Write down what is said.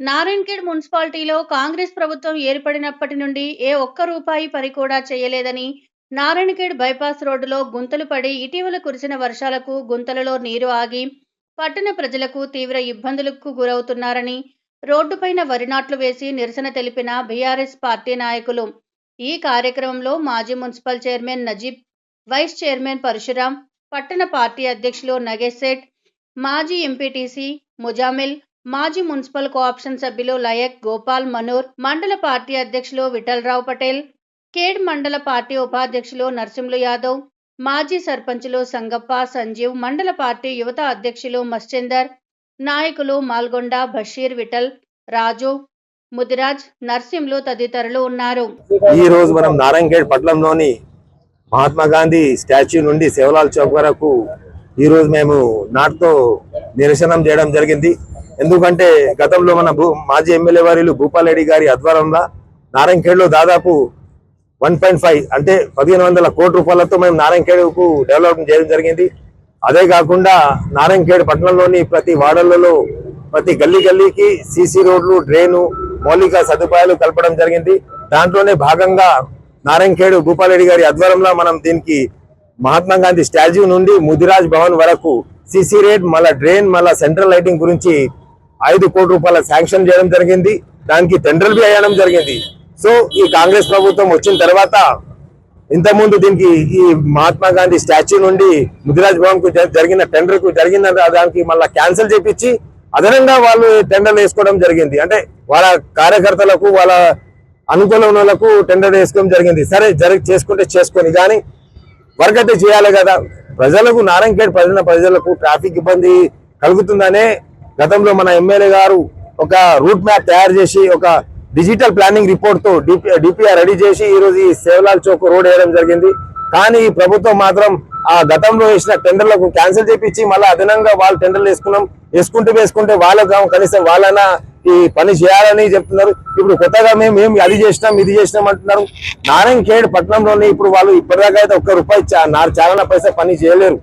నారాయణఖేడ్ మున్సిపాలిటీలో కాంగ్రెస్ ప్రభుత్వం ఏర్పడినప్పటి నుండి ఏ ఒక్క రూపాయి పని కూడా చేయలేదని నారాయణఖేడ్ బైపాస్ రోడ్డులో గుంతలు పడి ఇటీవల కురిసిన వర్షాలకు గుంతలలో నీరు ఆగి పట్టణ ప్రజలకు తీవ్ర ఇబ్బందులకు గురవుతున్నారని రోడ్డుపైన వరి నాట్లు వేసి నిరసన తెలిపిన బీఆర్ఎస్ పార్టీ నాయకులు. ఈ కార్యక్రమంలో మాజీ municipal chairman Najeeb vice chairman Parashuram పట్టణ పార్టీ అధ్యక్షులు నగేష్ సేట్ మాజీ ఎంపీటీసీ ముజామిల్ మాజీ మున్సిపల్ కోఆప్షన్ సభ్యులు లయక్ గోపాల్ మనూర్ మండల పార్టీ అధ్యక్షులు విఠలరావు పటేల్ కేడ్ మండల పార్టీ ఉపాధ్యక్షులు నరసింహులు యాదవ్ మాజీ సర్పంచులు సంగప్ప సంజీవ్ మండల పార్టీ యువత అధ్యక్షులు మశ్చందర్ నాయకులు మాల్గొండ బషీర్ విఠల్ రాజు ముదిరాజ్ నర్సింహులు తదితరులు ఉన్నారు. ఈ రోజు మనం నారాయణఖేడ్ పట్టణంలోని మహాత్మా గాంధీ స్టాచ్యూ నుండి శివలాల్ చౌక్ వరకు ఈ రోజు మేము నాటుతో నిరసనం చేయడం జరిగింది. ఎందుకంటే గతంలో మన భూ మాజీ ఎమ్మెల్యే వారిలు భూపాలరెడ్డి గారి ఆధ్వర్యంలో నారాయణఖేడ్లో దాదాపు వన్ పాయింట్ ఫైవ్ అంటే పదిహేను వందల కోట్ల రూపాయలతో మేము నారాయణఖేడ్కు డెవలప్మెంట్ చేయడం జరిగింది. అదే కాకుండా నారాయణఖేడ్ పట్టణంలోని ప్రతి వాడలలో ప్రతి గల్లీ గల్లీకి సీసీ రోడ్లు డ్రైను మౌలిక సదుపాయాలు కలపడం జరిగింది. దాంట్లోనే భాగంగా నారాయణఖేడ్ భూపాలరెడ్డి గారి ఆధ్వర్యంలో మనం దీనికి మహాత్మా గాంధీ స్టాచ్యూ నుండి ముదిరాజ్ భవన్ వరకు సీసీ రేట్ మళ్ళా డ్రైన్ మళ్ళా సెంట్రల్ లైటింగ్ గురించి ఐదు కోట్ల రూపాయల శాంక్షన్ చేయడం జరిగింది. దానికి టెండర్ బి అయ్యడం జరిగింది. సో ఈ కాంగ్రెస్ ప్రభుత్వం వచ్చిన తర్వాత ఇంతకుముందు దీనికి ఈ మహాత్మా గాంధీ స్టాచ్యూ నుండి ముదిరాజ్ భవన్కు జరిగిన టెండర్కు జరిగిన దానికి మళ్ళీ క్యాన్సిల్ చేపించి అదనంగా వాళ్ళు టెండర్ వేసుకోవడం జరిగింది. అంటే వాళ్ళ కార్యకర్తలకు వాళ్ళ అనుకూలం వాళ్ళకు టెండర్ వేసుకోవడం జరిగింది. సరే జరిగి చేసుకుంటే చేసుకొని కానీ వర్క్ అయితే చేయాలి కదా. ప్రజలకు నారాయణఖేడ్ ప్రజల ప్రజలకు ట్రాఫిక్ ఇబ్బంది కలుగుతుందనే గతంలో మన ఎమ్మెల్యే గారు ఒక రూట్ మ్యాప్ తయారు చేసి ఒక డిజిటల్ ప్లానింగ్ రిపోర్ట్తో డిపిఆర్ రెడీ చేసి ఈరోజు ఈ సేవలాల్ చౌక్ రోడ్ వేయడం జరిగింది. కానీ ఈ ప్రభుత్వం మాత్రం ఆ గతంలో వేసిన టెండర్లకు క్యాన్సిల్ చేపించి మళ్ళీ అదనంగా వాళ్ళు టెండర్లు వేసుకున్నాం. వేసుకుంటూ వేసుకుంటే వాళ్ళకు కనీసం వాళ్ళైనా ఈ పని చేయాలని చెప్తున్నారు. ఇప్పుడు కొత్తగా మేము ఏం అది చేసినాం ఇది చేసినాం అంటున్నారు. నారాయణ ఖేడ్ పట్టణంలోనే ఇప్పుడు వాళ్ళు ఇప్పటిదాకా అయితే ఒక్క రూపాయి చా- చాలా పైసా పని చేయలేరు.